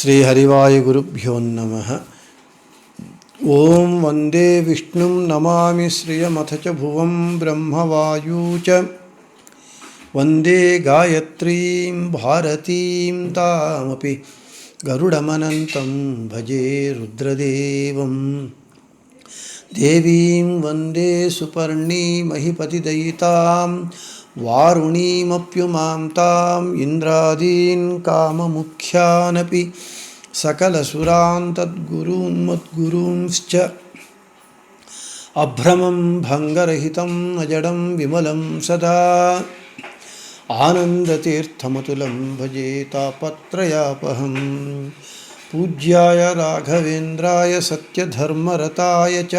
श्रीहरिवायुगुरुभ्यो नमः। ॐ वंदे विष्णुं नमामि श्रियमथ च भुवं ब्रह्मवायू च। वंदे गायत्रीं, भारतीं तामपि भजे रुद्रदेवं देवीं वंदे सुपर्णीमहिपतिदयितां वारुणीमप्युमां ताम् इन्द्रादीन् काममुख्यानपि सकलसुरान् तद्गुरून्मद्गुरूंश्च अभ्रमं भङ्गरहितम् अजडं विमलं सदा। आनन्दतीर्थमतुलं भजे तापत्रयापहं पूज्याय राघवेन्द्राय सत्यधर्मरताय च।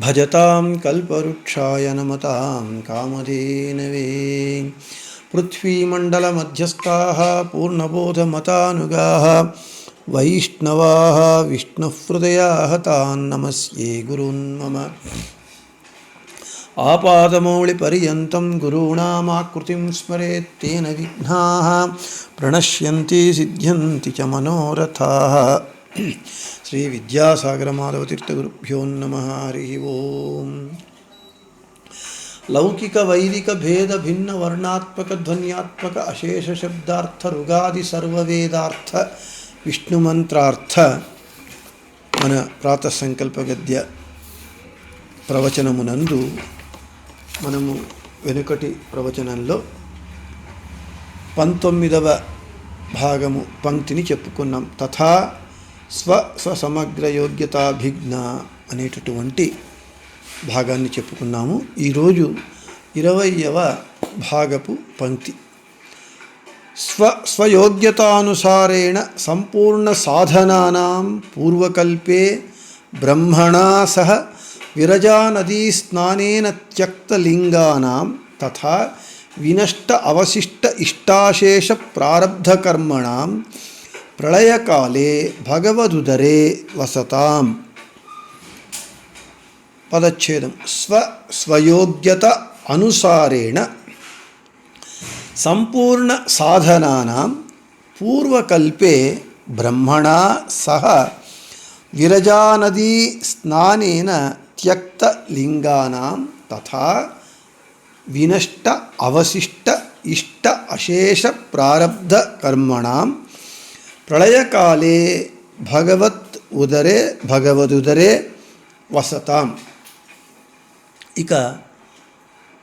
भजतां कल्पवृक्षाय नमतां कामधेनवे। पृथ्वीमण्डलमध्यस्थाः, पूर्णबोधमतानुगाः, वैष्णवाः, विष्णुहृदयाः तान् नमस्ये गुरून् मम। ఆపాదమౌళి పర్యంతం గురూణామాకృతిం స్మరేత్తేన విఘ్నా ప్రణశ్యంతి సిద్ధ్యంతి చ మనోరథా శ్రీ విద్యాసాగరమాధవతీర్థగురుభ్యో నమ హరి ఓం లౌకిక వైదిక భేద భిన్న వర్ణాత్మక ధ్వన్యాత్మక అశేష శబ్దార్థ రుగాది సర్వవేదార్థ విష్ణుమంత్రార్థ మన ప్రాతసంకల్ప గద్య ప్రవచనమునందు మనము వెనుకటి ప్రవచనంలో పంతొమ్మిదవ భాగము పంక్తిని చెప్పుకున్నాం. తథా స్వ స్వసమగ్ర యోగ్యతాభిజ్ఞ అనేటటువంటి భాగాన్ని చెప్పుకున్నాము. ఈరోజు ఇరవయవ భాగపు పంక్తి. స్వ స్వయోగ్యతానుసారేణ సంపూర్ణ సాధనానాం పూర్వకల్పే బ్రహ్మణా సహ విరజానదీ స్నానేన త్యక్తలింగానాం తథా వినష్ట అవశిష్ట ఇష్టాశేష ప్రారబ్ధకర్మణాం ప్రళయకాలే భగవదుదరే వసతాం పదచ్ఛేదం స్వ స్వయోగ్యత అనుసారేణ సంపూర్ణ సాధనానాం పూర్వకల్పే బ్రహ్మణా సహ విరజానదీ స్నానేన త్యక్తలింగానాం తథా వినష్ట అవశిష్ట ఇష్ట అశేష ప్రారబ్ధ కర్మణాం ప్రళయకాలే భగవత్ ఉదరే భగవదుదరే వసతాం ఇక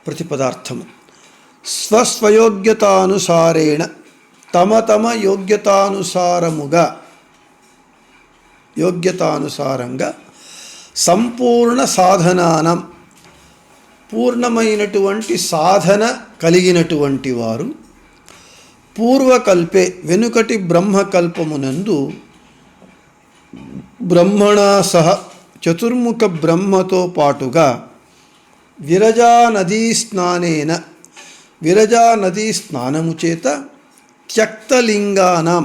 ప్రతిపదార్థము స్వస్వయోగ్యతానుసారేణ తమ తమ యోగ్యతానుసారముగా యోగ్యతానుసారంగా సంపూర్ణ సాధనానం. పూర్ణమైనటువంటి సాధన కలిగినటువంటి వారు పూర్వకల్పే వెనుకటి బ్రహ్మకల్పమునందు బ్రహ్మణా సహ చతుర్ముఖ బ్రహ్మతో పాటుగా విరజానదీ స్నానేన విరజానదీ స్నానము చేత త్యక్తలింగానం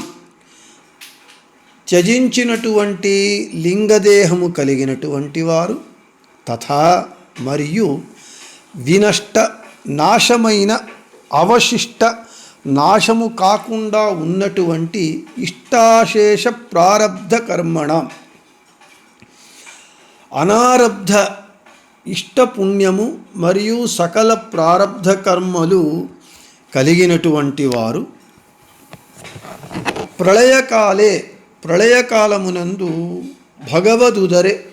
త్యజించినటువంటి లింగదేహము కలిగినటువంటి వారు తథా మరియు వినష్ట నాశమైన అవశిష్ట నాశము కాకుండా ఉన్నటువంటి ఇష్టాశేష ప్రారబ్ధ కర్మణ. అనారబ్ధ ఇష్టపుణ్యము మరియు సకల ప్రారబ్ధ కర్మలు కలిగినటువంటి వారు ప్రళయకాలే ప్రళయకాలమునందు భగవదుదరే.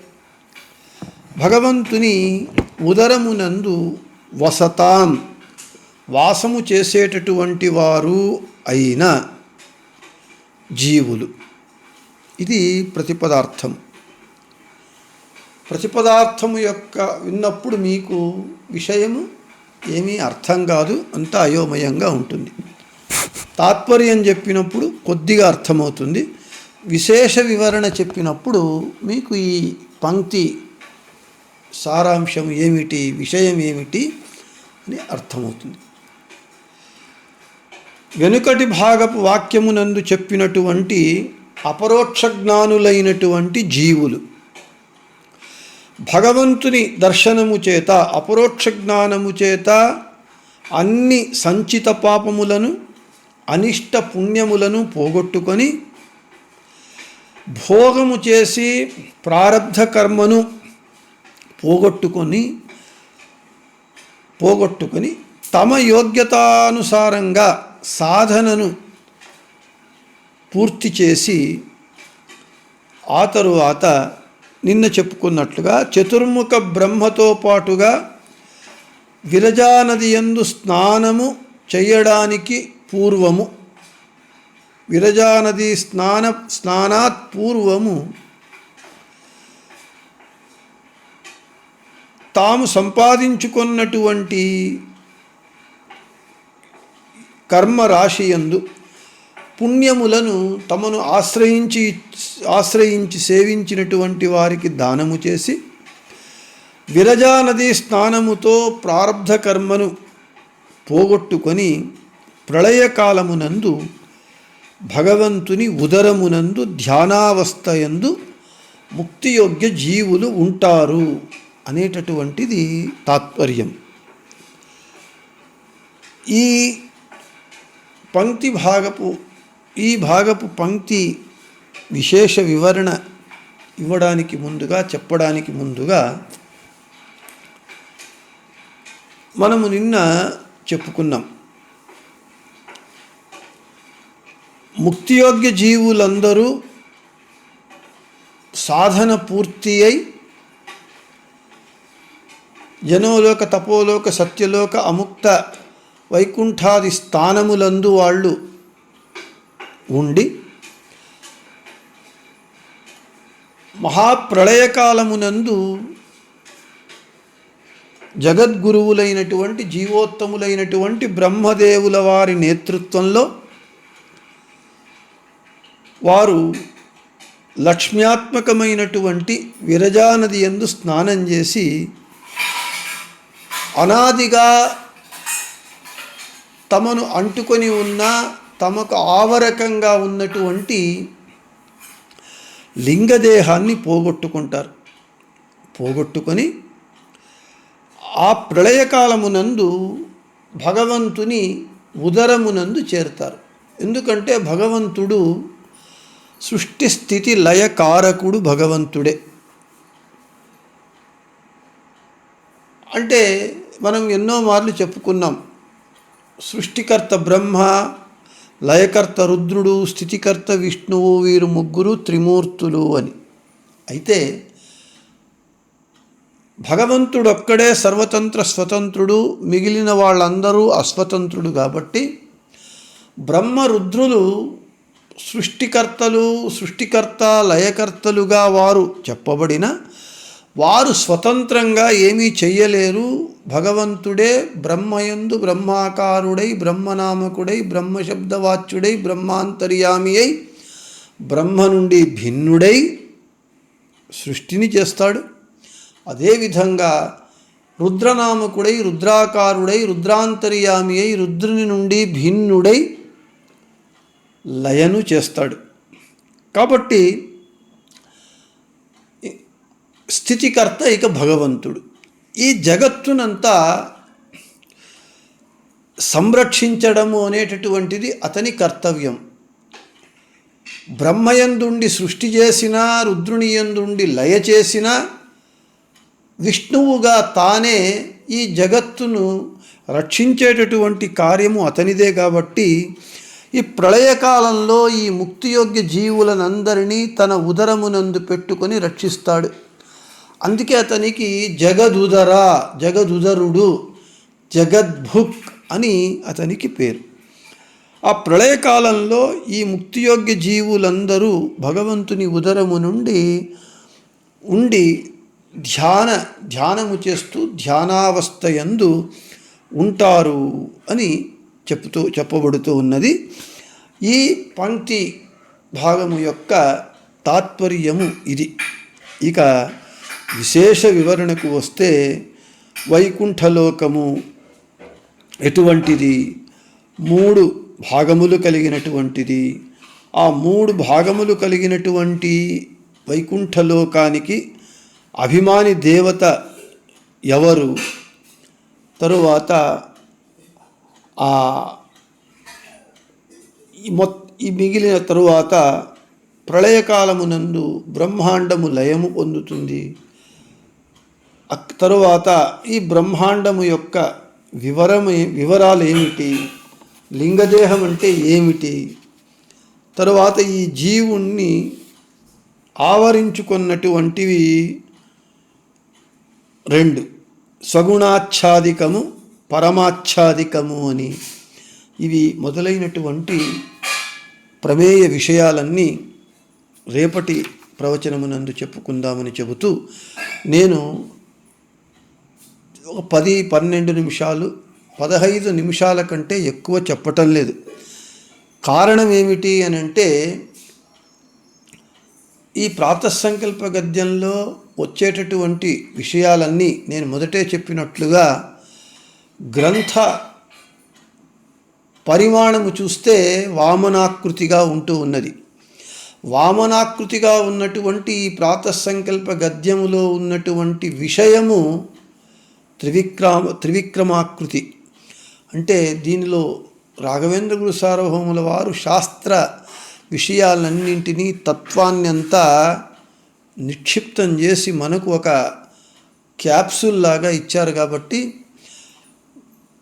భగవంతుని ఉదరమునందు వసతాం. వాసము చేసేటటువంటి వారు అయిన జీవులు. ఇది ప్రతిపదార్థం. ప్రతిపదార్థము యొక్క విన్నప్పుడు మీకు విషయము ఏమీ అర్థం కాదు అంతా అయోమయంగా ఉంటుంది. తాత్పర్యం చెప్పినప్పుడు కొద్దిగా అర్థమవుతుంది. విశేష వివరణ చెప్పినప్పుడు మీకు ఈ పంక్తి సారాంశం ఏమిటి విషయం ఏమిటి అని అర్థమవుతుంది. వెనుకటి భాగపు వాక్యమునందు చెప్పినటువంటి అపరోక్ష జ్ఞానులైనటువంటి జీవులు భగవంతుని దర్శనము చేత అపరోక్ష జ్ఞానము చేత అన్ని సంచిత పాపములను అనిష్ట పుణ్యములను పోగొట్టుకొని భోగము చేసి ప్రారబ్ధ కర్మను పోగొట్టుకొని పోగొట్టుకొని తమ యోగ్యతానుసారంగా సాధనను పూర్తి చేసి ఆ తరువాత నిన్న చెప్పుకున్నట్లుగా చతుర్ముఖ బ్రహ్మతో పాటుగా విరజానది యందు స్నానము చేయడానికి పూర్వము విరజానది స్నాన స్నానాత్ పూర్వము. తాము సంపాదించుకున్నటువంటి కర్మ రాశియందు పుణ్యములను తమను ఆశ్రయించి ఆశ్రయించి సేవించినటువంటి వారికి దానము చేసి విరజానది స్నానముతో ప్రారబ్ధ కర్మను పోగొట్టుకొని ప్రళయకాలమునందు భగవంతుని ఉదరమునందు ధ్యానావస్థయందు ముక్తియోగ్య జీవులు ఉంటారు అనేటటువంటిది తాత్పర్యం. ఈ పంక్తి భాగపు ఈ భాగపు పంక్తి విశేష వివరణ ఇవ్వడానికి ముందుగా చెప్పడానికి ముందుగా మనము నిన్న చెప్పుకున్నాం. ముక్తియోగ్య జీవులందరూ సాధన పూర్తి అయి జనోలోక తపోలోక సత్యలోక అముక్త వైకుంఠాది స్థానములందు వాళ్ళు ఉండి మహాప్రళయకాలమునందు జగద్గురువులైనటువంటి జీవోత్తములైనటువంటి బ్రహ్మదేవుల వారి నేతృత్వంలో వారు లక్ష్మ్యాత్మకమైనటువంటి విరజానది ఎందు స్నానం చేసి అనాదిగా తమను అంటుకొని ఉన్న తమకు ఆవరకంగా ఉన్నటువంటి లింగదేహాన్ని పోగొట్టుకుంటారు. పోగొట్టుకొని ఆ ప్రళయకాలమునందు భగవంతుని ఉదరమునందు చేరుతారు. ఎందుకంటే భగవంతుడు సృష్టి స్థితి లయకారకుడు భగవంతుడే. అంటే మనం ఎన్నో మార్లు చెప్పుకున్నాం. సృష్టికర్త బ్రహ్మ లయకర్త రుద్రుడు స్థితికర్త విష్ణువు వీరు ముగ్గురు త్రిమూర్తులు అని. అయితే భగవంతుడొక్కడే సర్వతంత్ర స్వతంత్రుడు మిగిలిన వాళ్ళందరూ అస్వతంత్రుడు కాబట్టి బ్రహ్మ రుద్రులు సృష్టికర్తలు సృష్టికర్త లయకర్తలుగా వారు చెప్పబడిన వారు స్వతంత్రంగా ఏమీ చెయ్యలేరు. భగవంతుడే బ్రహ్మయందు బ్రహ్మాకారుడై బ్రహ్మనామకుడై బ్రహ్మశబ్దవాచ్యుడై బ్రహ్మాంతర్యామి అయి బ్రహ్మ నుండి భిన్నుడై సృష్టిని చేస్తాడు. అదేవిధంగా రుద్రనామకుడై రుద్రాకారుడై రుద్రాంతర్యామి అయి రుద్రుని నుండి భిన్నుడై లయను చేస్తాడు. కాబట్టి స్థితికర్త ఇక భగవంతుడు. ఈ జగత్తునంతా సంరక్షించడము అనేటటువంటిది అతని కర్తవ్యం. బ్రహ్మయందుండి సృష్టి చేసినా రుద్రుని యందుండి లయ చేసిన విష్ణువుగా తానే ఈ జగత్తును రక్షించేటటువంటి కార్యము అతనిదే కాబట్టి ఈ ప్రళయకాలంలో ఈ ముక్తియోగ్య జీవులనందరినీ తన ఉదరమునందు పెట్టుకొని రక్షిస్తాడు. అందుకే అతనికి జగదుదర జగదుదరుడు జగద్భుక్ అని అతనికి పేరు. ఆ ప్రళయకాలంలో ఈ ముక్తియోగ్య జీవులందరూ భగవంతుని ఉదరము నుండి ఉండి ధ్యాన ధ్యానము చేస్తూ ధ్యానావస్థ యందు ఉంటారు అని చెప్తూ చెప్పబడుతూ ఉన్నది. ఈ పంక్తి భాగము యొక్క తాత్పర్యము ఇది. ఇక విశేష వివరణకు వస్తే వైకుంఠలోకము ఎటువంటిది? మూడు భాగములు కలిగినటువంటిది. ఆ మూడు భాగములు కలిగినటువంటి వైకుంఠలోకానికి అభిమాని దేవత ఎవరు? తరువాత ఈ మొ ఈ మిగిలిన తరువాత ప్రళయకాలమునందు బ్రహ్మాండము లయము పొందుతుంది. తరువాత ఈ బ్రహ్మాండము యొక్క వివరమే వివరాలు ఏమిటి? లింగదేహం అంటే ఏమిటి? తరువాత ఈ జీవుణ్ణి ఆవరించుకున్నటువంటివి రెండు. సగుణాచ్ఛాదికము పరమాచ్ఛాదికము అని. ఇవి మొదలైనటువంటి ప్రమేయ విషయాలన్నీ రేపటి ప్రవచనమునందు చెప్పుకుందామని చెబుతూ నేను ఒక పది పన్నెండు నిమిషాలు పదహైదు నిమిషాల కంటే ఎక్కువ చెప్పటం లేదు. కారణం ఏమిటి అని అంటే ఈ ప్రాతసంకల్ప గద్యంలో వచ్చేటటువంటి విషయాలన్నీ నేను మొదటే చెప్పినట్లుగా గ్రంథ పరిమాణము చూస్తే వామనాకృతిగా ఉంటూ ఉన్నది. వామనాకృతిగా ఉన్నటువంటి ఈ ప్రాతసంకల్ప గద్యములో ఉన్నటువంటి విషయము త్రివిక్రమ త్రివిక్రమాకృతి. అంటే దీనిలో రాఘవేంద్ర గురు సార్వభౌముల వారు శాస్త్ర విషయాలన్నింటినీ తత్వాన్ని అంతా నిక్షిప్తం చేసి మనకు ఒక క్యాప్సూల్ లాగా ఇచ్చారు కాబట్టి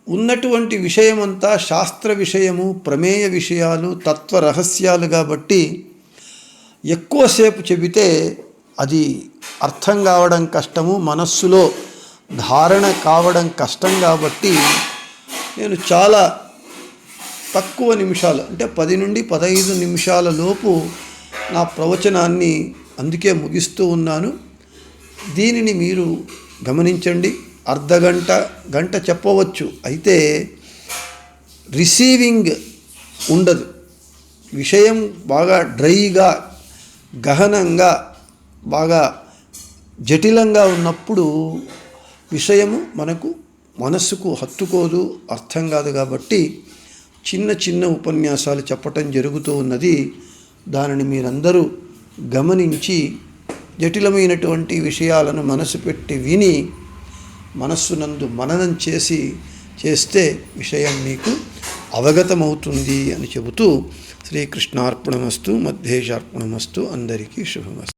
ఉన్నటువంటి విషయమంతా శాస్త్ర విషయము ప్రమేయ విషయాలు తత్వ రహస్యాలు కాబట్టి ఎక్కువసేపు చెబితే అది అర్థం కావడం కష్టము మనస్సులో ధారణ కావడం కష్టం కాబట్టి నేను చాలా తక్కువ నిమిషాలు అంటే పది నుండి పదహైదు నిమిషాల లోపు నా ప్రవచనాన్ని అందుకే ముగిస్తూ ఉన్నాను. దీనిని మీరు గమనించండి. అర్ధగంట గంట చెప్పవచ్చు. అయితే రిసీవింగ్ ఉండదు. విషయం బాగా డ్రైగా గహనంగా బాగా జటిలంగా ఉన్నప్పుడు విషయము మనకు మనస్సుకు హత్తుకోదు అర్థం కాదు కాబట్టి చిన్న చిన్న ఉపన్యాసాలు చెప్పటం జరుగుతూ ఉన్నది. దానిని మీరందరూ గమనించి జటిలమైనటువంటి విషయాలను మనసు పెట్టి విని మనస్సునందు మననం చేసి చేస్తే విషయం మీకు అవగతమవుతుంది అని చెబుతూ శ్రీకృష్ణార్పణమస్తు మధ్యేశార్పణమస్తు అందరికీ శుభమస్తు.